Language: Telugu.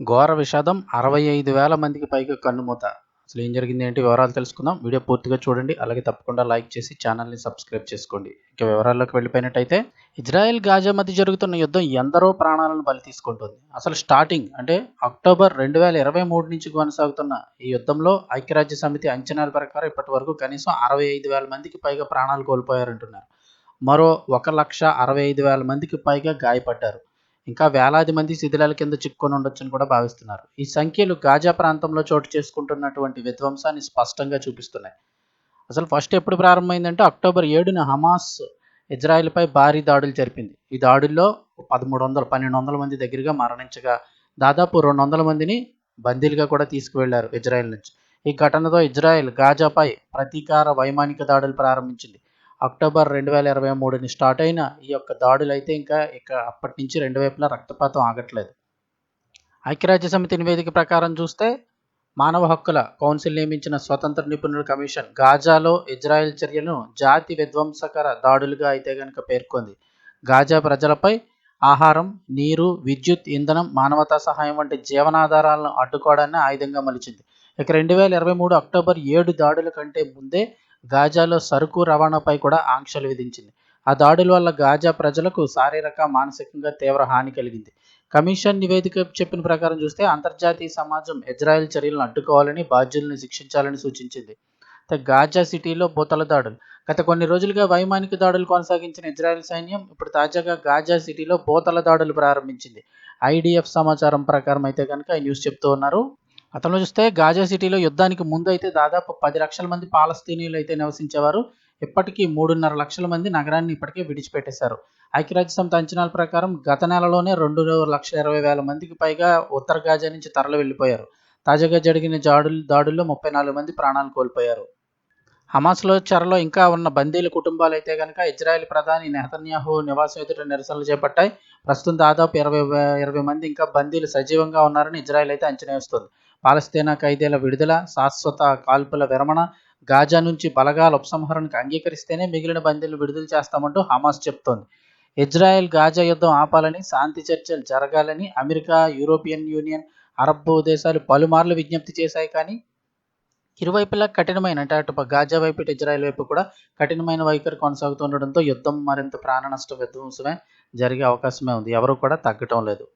ఘోర విషాదం అరవై ఐదు వేల మందికి పైగా కన్నుమూత అసలు ఏం జరిగింది ఏంటి వివరాలు తెలుసుకుందాం. వీడియో పూర్తిగా చూడండి. అలాగే తప్పకుండా లైక్ చేసి ఛానల్ని సబ్స్క్రైబ్ చేసుకోండి. ఇక వివరాల్లోకి వెళ్ళిపోయినట్టయితే ఇజ్రాయెల్ గాజా మధ్య జరుగుతున్న యుద్ధం ఎందరో ప్రాణాలను బలి తీసుకుంటుంది. అసలు స్టార్టింగ్ అంటే అక్టోబర్ రెండు వేల ఇరవై మూడు నుంచి కొనసాగుతున్న ఈ యుద్ధంలో ఐక్యరాజ్య సమితి అంచనాల ప్రకారం ఇప్పటి వరకు కనీసం అరవై ఐదు వేల మందికి పైగా ప్రాణాలు కోల్పోయారంటున్నారు. మరో ఒక లక్ష అరవై ఐదు వేల మందికి పైగా గాయపడ్డారు. ఇంకా వేలాది మంది శిథిలాల కింద చిక్కుకొని ఉండొచ్చని కూడా భావిస్తున్నారు. ఈ సంఖ్యలు గాజా ప్రాంతంలో చోటు చేసుకుంటున్నటువంటి విధ్వంసాన్ని స్పష్టంగా చూపిస్తున్నాయి. అసలు ఫస్ట్ ఎప్పుడు ప్రారంభమైందంటే అక్టోబర్ ఏడున హమాస్ ఇజ్రాయెల్పై భారీ దాడులు జరిపింది. ఈ దాడుల్లో పదమూడు వందల పన్నెండు వందల మంది దగ్గరగా మరణించగా దాదాపు రెండు వందల మందిని బందీలుగా కూడా తీసుకువెళ్ళారు ఇజ్రాయెల్ నుంచి. ఈ ఘటనతో ఇజ్రాయెల్ గాజాపై ప్రతీకార వైమానిక దాడులు ప్రారంభించింది. అక్టోబర్ రెండు వేల ఇరవై మూడుని స్టార్ట్ అయిన ఈ యొక్క దాడులు అయితే ఇంకా ఇక అప్పటి నుంచి రెండు వైపులా రక్తపాతం ఆగట్లేదు. ఐక్యరాజ్య సమితి నివేదిక ప్రకారం చూస్తే మానవ హక్కుల కౌన్సిల్ నియమించిన స్వతంత్ర నిపుణుల కమిషన్ గాజాలో ఇజ్రాయెల్ చర్యలను జాతి విధ్వంసకర దాడులుగా అయితే కనుక పేర్కొంది. గాజా ప్రజలపై ఆహారం నీరు విద్యుత్ ఇంధనం మానవతా సహాయం వంటి జీవనాధారాలను అడ్డుకోవడాన్ని ఆయుధంగా మలిచింది. ఇక రెండు వేల ఇరవై మూడు అక్టోబర్ ఏడు దాడుల కంటే ముందే గాజాలో సరుకు రవాణాపై కూడా ఆంక్షలు విధించింది. ఆ దాడుల వల్ల గాజా ప్రజలకు శారీరక మానసికంగా తీవ్ర హాని కలిగింది. కమిషన్ నివేదిక చెప్పిన ప్రకారం చూస్తే అంతర్జాతీయ సమాజం ఇజ్రాయెల్ చర్యలను అడ్డుకోవాలని బాధ్యులను శిక్షించాలని సూచించింది. గాజా సిటీలో బూతల దాడులు. గత కొన్ని రోజులుగా వైమానిక దాడులు కొనసాగించిన ఇజ్రాయెల్ సైన్యం ఇప్పుడు తాజాగా గాజా సిటీలో బూతల దాడులు ప్రారంభించింది. ఐడిఎఫ్ సమాచారం ప్రకారం అయితే కనుక న్యూస్ చెప్తూ ఉన్నారు. అతను చూస్తే గాజా సిటీలో యుద్ధానికి ముందు అయితే దాదాపు పది లక్షల మంది పాలస్తీనీయులు అయితే నివసించేవారు. ఇప్పటికీ మూడున్నర లక్షల మంది నగరాన్ని ఇప్పటికే విడిచిపెట్టేశారు. ఐక్యరాజ్య సమితి అంచనాల ప్రకారం గత నెలలోనే రెండు లక్షల ఇరవై వేల మందికి పైగా ఉత్తర గాజా నుంచి తరలి వెళ్ళిపోయారు. తాజాగా జరిగిన దాడులు దాడుల్లో ముప్పై నాలుగు మంది ప్రాణాలు కోల్పోయారు. హమాస్లో చెరలో ఇంకా ఉన్న బందీల కుటుంబాలు అయితే కనుక ఇజ్రాయెల్ ప్రధాని నెహతన్యాహు నివాసం ఎదుట నిరసనలు చేపట్టాయి. ప్రస్తుతం దాదాపు ఇరవై ఇరవై మంది ఇంకా బందీలు సజీవంగా ఉన్నారని ఇజ్రాయెల్ అయితే అంచనా వేస్తుంది. పాలస్తీనా ఖైదీల విడుదల శాశ్వత కాల్పుల విరమణ గాజా నుంచి బలగాల ఉపసంహరణకు అంగీకరిస్తేనే మిగిలిన బందీలు విడుదల చేస్తామంటూ హమాస్ చెప్తోంది. ఇజ్రాయెల్ గాజా యుద్ధం ఆపాలని శాంతి చర్చలు జరగాలని అమెరికా యూరోపియన్ యూనియన్ అరబ్ దేశాలు పలుమార్లు విజ్ఞప్తి చేశాయి కానీ ఇరువైపులా కఠినమైన అంటే అటు గాజా వైపు ఇటు ఇజ్రాయెల్ వైపు కూడా కఠినమైన వైఖరి కొనసాగుతుండడంతో యుద్ధం మరింత ప్రాణ నష్ట విధ్వంసమే జరిగే అవకాశమే ఉంది. ఎవరు కూడా తగ్గటం లేదు.